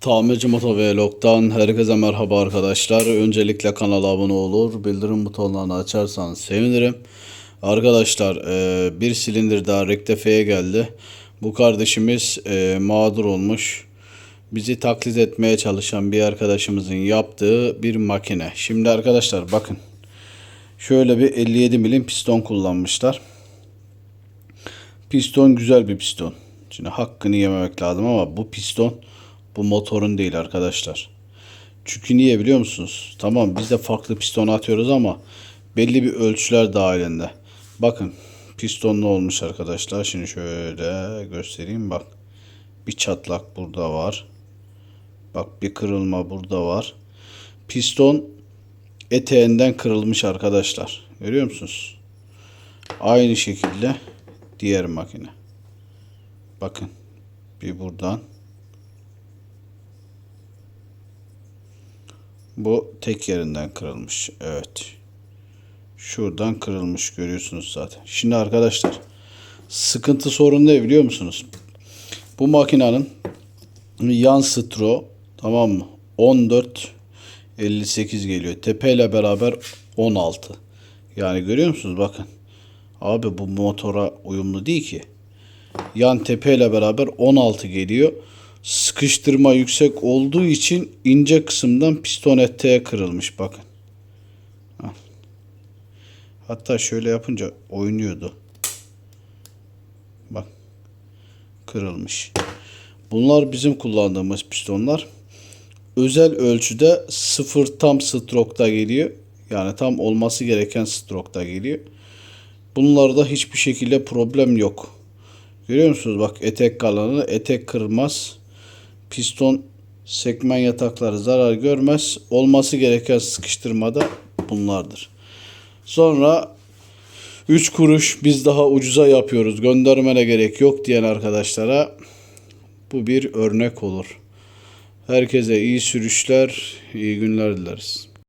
Tamirci Moto Vlog'dan herkese merhaba arkadaşlar. Öncelikle kanala abone olur, bildirim butonlarını açarsanız sevinirim. Arkadaşlar e, bir silindir daha rektifeye geldi. Bu kardeşimiz e, mağdur olmuş. Bizi taklit etmeye çalışan bir arkadaşımızın yaptığı bir makine. Şimdi arkadaşlar bakın. Şöyle bir 57 milim piston kullanmışlar. Piston güzel bir piston. Şimdi hakkını yememek lazım ama bu piston bu motorun değil arkadaşlar. Çünkü niye biliyor musunuz? Tamam biz de farklı piston atıyoruz ama belli bir ölçüler dahilinde. Bakın piston ne olmuş arkadaşlar? Şimdi şöyle göstereyim bak. Bir çatlak burada var. Bak bir kırılma burada var. Piston eteğinden kırılmış arkadaşlar. Görüyor musunuz? Aynı şekilde diğer makine. Bakın bir buradan. Bu tek yerinden kırılmış. Evet. Şuradan kırılmış görüyorsunuz zaten. Şimdi arkadaşlar sıkıntı sorun ne biliyor musunuz? Bu makinenin yan stro tamam mı? 14 58 geliyor. Tepeyle beraber 16. Yani görüyor musunuz? Bakın. Abi bu motora uyumlu değil ki. Yan tepeyle beraber 16 geliyor. Sıkıştırma yüksek olduğu için ince kısımdan piston eteğe kırılmış bakın. Hatta şöyle yapınca oynuyordu. Bak. Kırılmış. Bunlar bizim kullandığımız pistonlar. Özel ölçüde sıfır tam strokta geliyor. Yani tam olması gereken strokta geliyor. Bunlarda hiçbir şekilde problem yok. Görüyor musunuz? Bak etek kalanı etek kırmaz. Piston sekmen yatakları zarar görmez. Olması gereken sıkıştırmada bunlardır. Sonra 3 kuruş biz daha ucuza yapıyoruz. Göndermene gerek yok diyen arkadaşlara bu bir örnek olur. Herkese iyi sürüşler, iyi günler dileriz.